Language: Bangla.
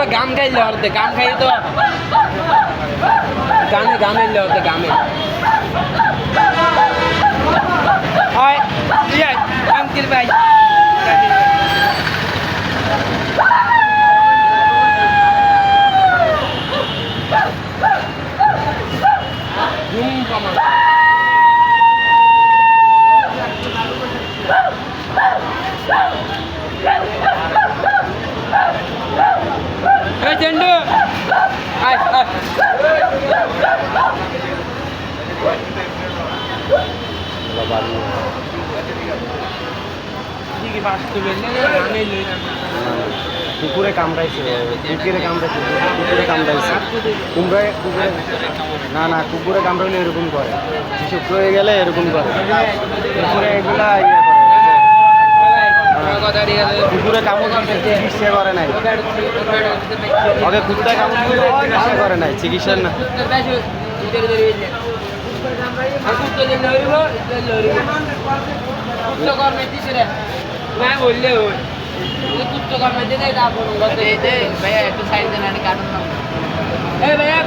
আবার গাম খাইলে অর্ধে গাম খাই তো গামে গামে এলে অর্ধে গামে হয় ইয়ে আঙ্কিল ভাই। হুম কুকুরে কামড়াইছে কুকুরে কামড়াইছে কুকুরে কামড়াইছে। কুমড়ে কুকুরে না না, কুকুরে কামড়াইলে এরকম করে। কিছু হয়ে গেলে এরকম করে। কুকুরে এগুলা কুকুরে কামড় দিতে চিকিৎসা করে নাই ওকে কুত্তায় কামড় দিলে চিকিৎসা করে নাই চিকিৎসা না ভাইয়া একটু সাইড দেন কাটুন ভাইয়া